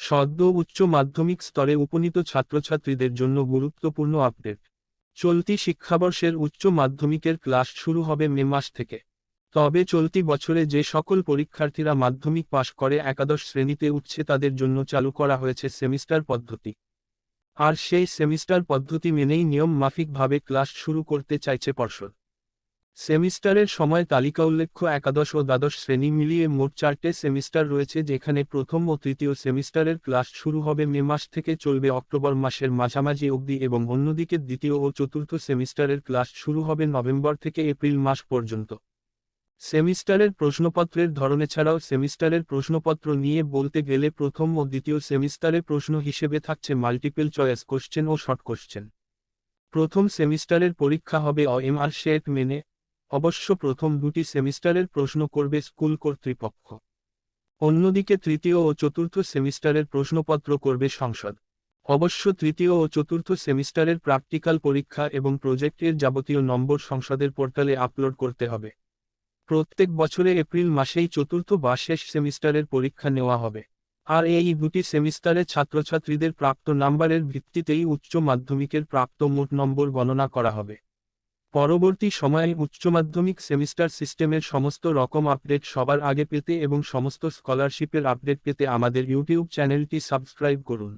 সদ্য উচ্চ মাধ্যমিক স্তরে উপনীত ছাত্রছাত্রীদের জন্য গুরুত্বপূর্ণ আপডেট। চলতি শিক্ষাবর্ষের উচ্চ মাধ্যমিকের ক্লাস শুরু হবে মে মাস থেকে। তবে চলতি বছরে যে সকল পরীক্ষার্থীরা মাধ্যমিক পাশ করে একাদশ শ্রেণীতে উঠছে তাদের জন্য চালু করা হয়েছে সেমিস্টার পদ্ধতি। আর সেই সেমিস্টার পদ্ধতি মেনেই নিয়ম মাফিকভাবে ক্লাস শুরু করতে চাইছে পর্ষদ। সেমিস্টারের সময় তালিকা উল্লেখ্য একাদশ ও দ্বাদশ শ্রেণি মিলিয়ে মোট চারটে সেমিস্টার রয়েছে, যেখানে প্রথম ও তৃতীয় সেমিস্টারের ক্লাস শুরু হবে মে মাস থেকে চলবে অক্টোবর মাসের মাঝামাঝি অবধি এবং অন্যদিকে দ্বিতীয় ও চতুর্থ সেমিস্টারের ক্লাস শুরু হবে নভেম্বর থেকে এপ্রিল মাস পর্যন্ত। সেমিস্টারের প্রশ্নপত্রের ধরনে ছাড়াও সেমিস্টারের প্রশ্নপত্র নিয়ে বলতে গেলে প্রথম ও দ্বিতীয় সেমিস্টারে প্রশ্ন হিসেবে থাকছে মাল্টিপল চয়েস কোশ্চেন ও শর্ট কোশ্চেন প্রথম সেমিস্টারের পরীক্ষা হবে অএমআর শেট মেনে অবশ্য প্রথম দুটি সেমিস্টারের প্রশ্ন করবে স্কুল কর্তৃপক্ষ। অন্যদিকে তৃতীয় ও চতুর্থ সেমিস্টারের প্রশ্নপত্র করবে সংসদ। অবশ্য তৃতীয় ও চতুর্থ সেমিস্টারের প্র্যাকটিক্যাল পরীক্ষা এবং প্রজেক্টের যাবতীয় নম্বর সংসদের পোর্টালে আপলোড করতে হবে। প্রত্যেক বছরে এপ্রিল মাসেই চতুর্থ বা শেষ সেমিস্টারের পরীক্ষা নেওয়া হবে। আর এই দুটি সেমিস্টারে ছাত্রছাত্রীদের প্রাপ্ত নাম্বারের ভিত্তিতেই উচ্চ মাধ্যমিকের প্রাপ্ত মোট নম্বর গণনা করা হবে। পরবর্তী সময়ে উচ্চ মাধ্যমিক সেমিস্টার সিস্টেমের সমস্ত রকম আপডেট সবার আগে পেতে এবং সমস্ত স্কলারশিপের আপডেট পেতে আমাদের ইউটিউব চ্যানেলটি সাবস্ক্রাইব করুন।